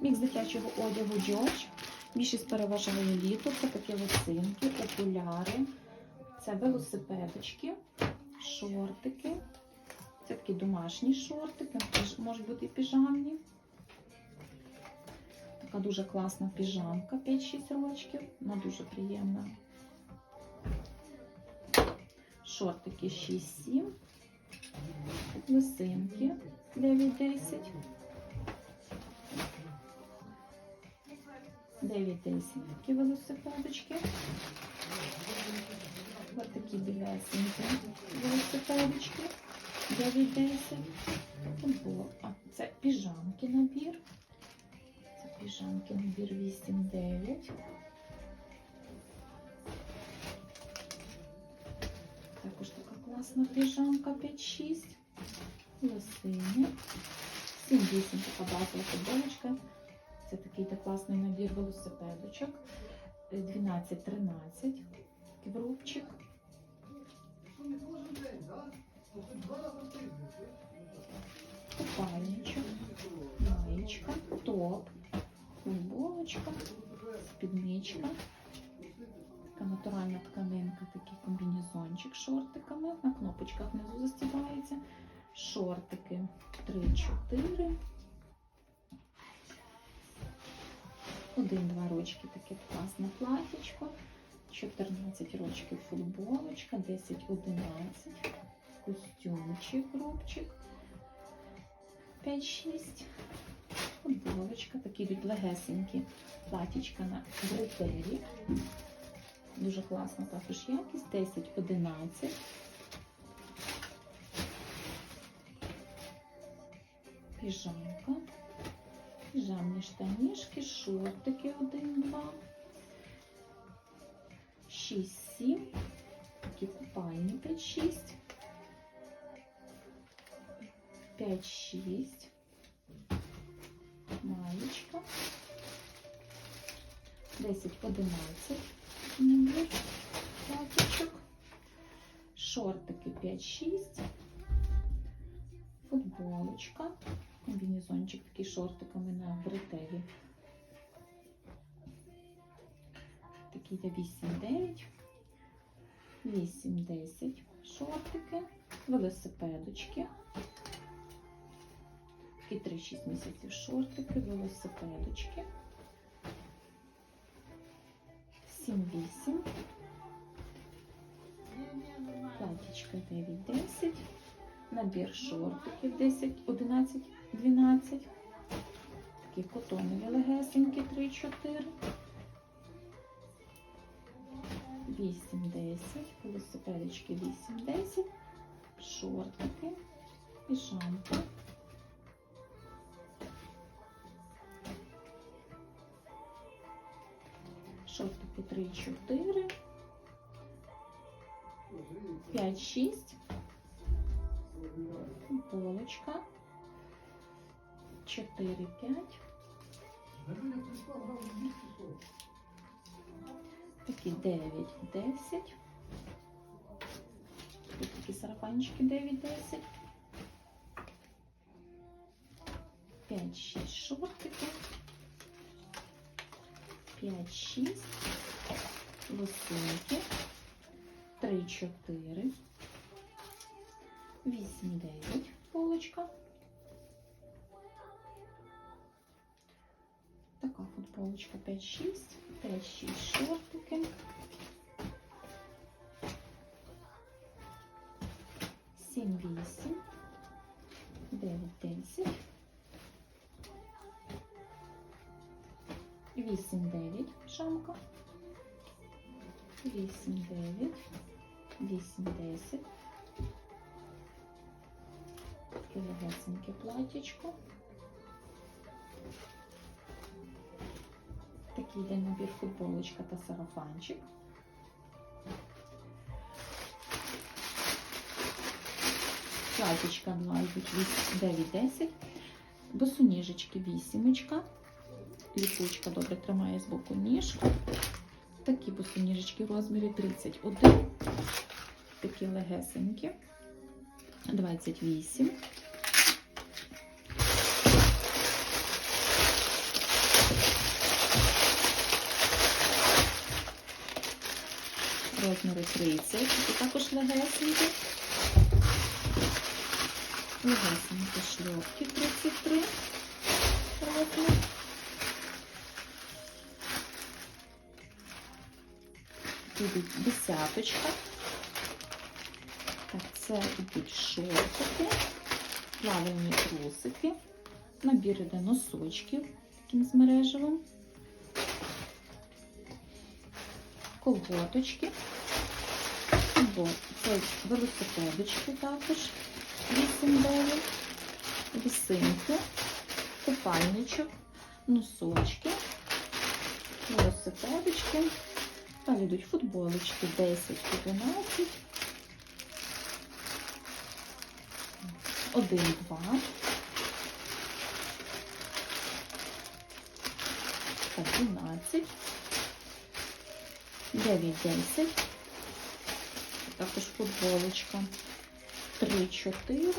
Мікс дитячого одягу Джордж. Більшість переважає літо. Це такі лосинки, окуляри, це велосипедочки, шортики. Це такі домашні шортики, можуть бути і піжамні. Така дуже класна піжамка 5-6 рочків. Вона дуже приємна. Шортики 6-7. Лисинки 9-10. 9-10 такі велосипедочки. Ось такі білесенькі велосипедочки. 9-10. Футбол. А це піжамки набір. Це піжамки набір 8-9. Також така класна піжамка 5-6. Лосини. 7-8 така базова футболочка. Це такий та класний набір велосипедочок. 12-13. Ківрубчик. Купальничок. Маєчка. Топ. Футболочка. Спідничка. Така натуральна тканинка, такий комбінезончик з шортиками. На кнопочках внизу застібається. Шортики 3-4. Один-два рочки таке класне платічко. 14 рочків футболочка, 10-11. Костюмчик, рубчик. 5-6. Футболочка, такі йдуть легесенькі платічка на бретелі. Дуже класна також якість. 10-11. Піжамка. Піжамні штанішки, шортики 1-2. 6-7. Такі купальні 5-6. 5-6. Маєчка. 10-11. Набір платічок. Шортики 5-6. Футболочка. Комбінезончик такий шортиками на бретелі. Такі йде 8-9. 8-10 шортики, велосипедочки. І 3-6 місяців шортики, велосипедочки. 7-8. Платічка 9-10. Набір шортиків 10, 11, 12. Такі котонові легесенькі 3, 4. 8, 10, велосипедочки 8, 10, шортики, піжамки. Шортики 3, 4, 5, 6, полочка. 4, 5. Такі 9, 10. Тут такі сарафанчики 9, 10. 5, 6 шортиків. 5, 6. Лосинки. 3, 4. 8, 9. Полочка. Футболочка 5-6, 5-6 шортики. 7-8, 9-10, 8-9 шамка, 8-9, 8-10, таке легесеньке платічко. Такий йде набір футболочка та сарафанчик. Платічка 2 йдуть 9-10. Босоніжечки вісімочка. Ліпучка добре тримає з боку ніжку. Такі босоніжечки в розмірі 31. Такі легесенькі. 28. Розміру 30, це також легесенькі. Легесенькі шльопки 33 розмір. Будуть десяточка. Так, це йдуть шортики, плавальні трусики, набір іде носочків таким з мережевим, колготочки, Це велосипедочки також 8-9, вісинки, купальничок, носочки, велосипедочки. Далі йдуть футболочки 10 11 1, 2. Так, 12. 9, 10. Також футболочка. 3, 4.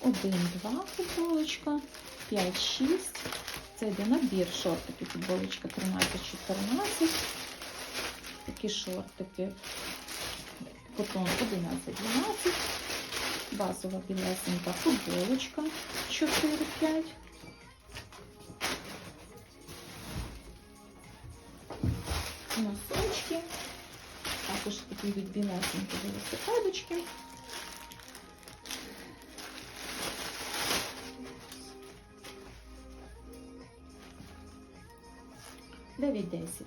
1, 2 футболочка. 5, 6. Це йде набір шортики. Футболочка 13, 14. Такі шортики. Потім 11, 12. Базова білесенька футболочка 4-5. Носочки. Також такі відбінесенькі велосипедочки. Дев'ять десять.